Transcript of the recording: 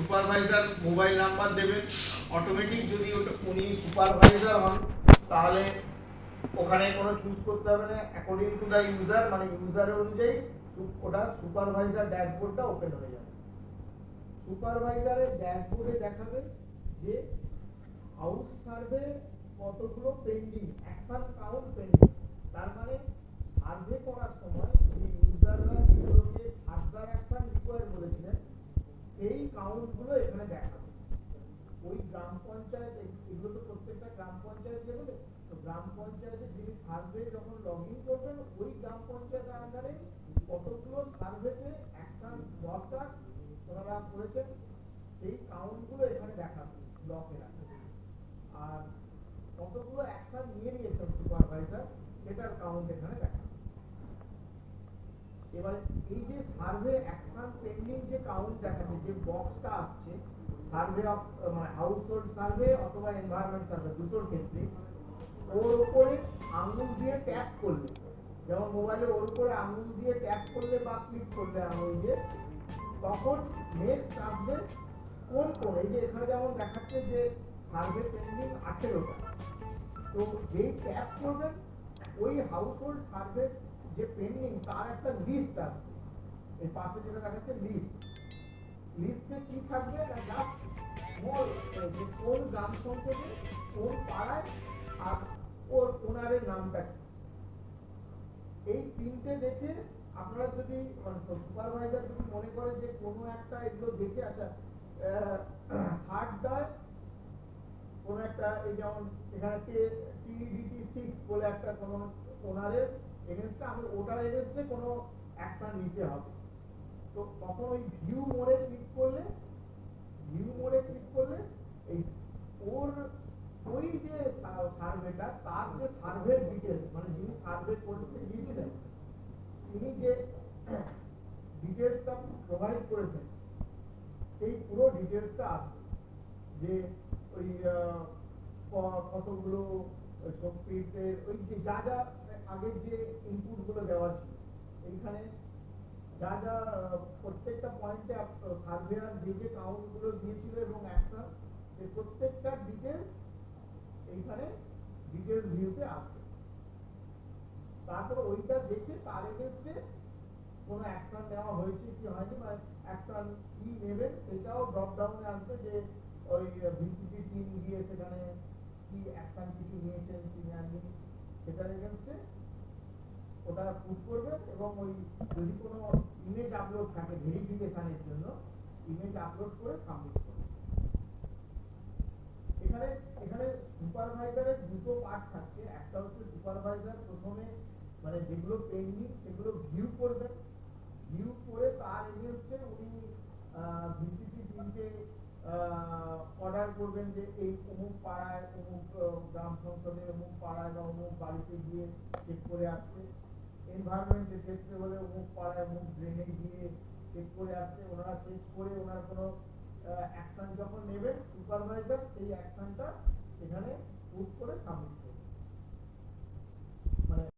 Supervisor mobile number দেবেন। Automatic যদি উনি সুপারভাইজার হন, তাহলে ওখানে কোনো চুজ করতে হবে না। অ্যাকর্ডিং টু দ্য ইউজার মানে ইউজারের অনুযায়ী ওটা সুপারভাইজার ড্যাশবোর্ডটা ওপেন হয়ে যাবে। সুপারভাইজারের ড্যাশবোর্ডে দেখাবে যে হাউস সার্ভে কতগুলো পেন্ডিং অ্যাকশন কাউন্ট পেন্ডিং তার মানে সার্ভে করার সময় যে ইউজাররা যেগুলোকে ফার্দার অ্যাকশন রিকোয়ার করেছিলেন সেই এখানে দেখাবে। ওই গ্রাম পঞ্চায়েত, এগুলো তো প্রত্যেকটা গ্রাম পঞ্চায়েত যেগুলো তো গ্রাম পঞ্চায়েতে যিনি সার্ভে যখন লগ ইন করবেন, ওই গ্রাম পঞ্চায়েতের আন্ডারে কতগুলো সার্ভেতে অ্যাকশন দরকার ওনারা করেছেন, সেই কাউন্টগুলো এখানে দেখাবে ব্লকে আর কতগুলো অ্যাকশন নিয়ে নিয়েছেন সুপারভাইজার সেটার কাউন্ট এখানে দেখাবে। এবার এই যে সার্ভে অ্যাকশন পেন্ডিং যে কাউন্ট দেখাচ্ছে, যে বক্সটা আসছে সার্ভে অফ মানে হাউস হোল্ড সার্ভে অথবা এনভায়রনমেন্ট সার্ভে দুটোর ক্ষেত্রে, ওর উপরে আঙুল দিয়ে ট্যাপ করলে, যেমন মোবাইলে ওর উপরে আঙুল দিয়ে ট্যাপ করলে বা ক্লিক করলে আঙুল দিয়ে, তখন নেক্সট আসবে কোন কোন, এই যে এখানে যেমন দেখাচ্ছে যে সার্ভে পেন্ডিং আঠেরোটা, তো যেই ট্যাপ করবেন, ওই হাউস হোল্ড সার্ভে যে পেন্ডিং তার একটা লিস্ট আসবে এই পাশে যেটা দেখাচ্ছে লিস্ট লিস্টে কি থাকবে? না জাস্ট স্মল যে কোন গ্রাম সংসদে, কোন পাড়ায়, আর ওর ওনারের নামটা কি? এই তিনটে দেখে আপনারা যদি মানে সুপারভাইজার যদি মনে করে যে কোনো একটা এগুলো দেখে আচ্ছা থার্ড ডয় কোন একটা, এই যেমন এখানে টিডিটি সিক্স বলে একটা কোনো ওনারের এগেনস্টে আমি ওটার এগেনস্টে কোনো অ্যাকশন নিতে হবে। তো তখন ওই ভিউ মোড়ে ক্লিক করলে ভিউ মোড়ে ক্লিক করলে এই ওর ওই যে সার্ভেটা তার যে সার্ভের ডিটেলস মানে যিনি সার্ভে করতে গিয়েছিলেন তিনি যে ডিটেলসটা প্রোভাইড করেছেন, সেই পুরো ডিটেলসটা আসবে যে ওই কতগুলো শক্তির ওই যে যা যা আগের যে ইনপুটগুলো দেওয়া ছিল, এইখানে যা যা প্রত্যেকটা পয়েন্টে সার্ভেয়ার যে যে কাউন্টগুলো দিয়েছিল এবং অ্যাকশন সেই প্রত্যেকটা ডিটেলস এইখানে ডিটেলস ভিউতে আসবে। তারপর ওইটা দেখে তার এগেনস্টে কোনো অ্যাকশন নেওয়া হয়েছে কি হয়নি মানে অ্যাকশন কি নেবেন সেটাও ড্রপ ডাউনে আসবে যে ওই ভিসিপি টিম গিয়ে সেখানে কি অ্যাকশন কিছু নিয়েছেন কি নেননি। সেটার এগেনস্টে ওটা পুট করবে এবং ওই যদি কোনো ইমেজ আপলোড থাকে ভেরিফিকেশনের জন্য ইমেজ আপলোড করে সাবমিট করবে। এখানে এখানে সুপারভাইজারের দুটো পার্ট থাকছে। একটা হচ্ছে সুপারভাইজার প্রথমে মানে যেগুলো পেন্ডিং সেগুলো ভিউ করবেন ভিউ করে তার এগেনস্টে উনি ভিসিপি টিমকে অর্ডার করবেন যে এই অমুক পাড়ায়, অমুক গ্রাম সংসদে অমুক পাড়ায় বা অমুক বাড়িতে গিয়ে চেক করে আসছে। এনভায়রনমেন্টের ক্ষেত্রে হলে অমুক পাড়ায় অমুক ড্রেনে গিয়ে চেক করে আসছে। ওনারা চেক করে ওনার কোনো অ্যাকশন যখন নেবেন সুপারভাইজার সেই অ্যাকশনটা এখানে পুট করে সাবমিট করবে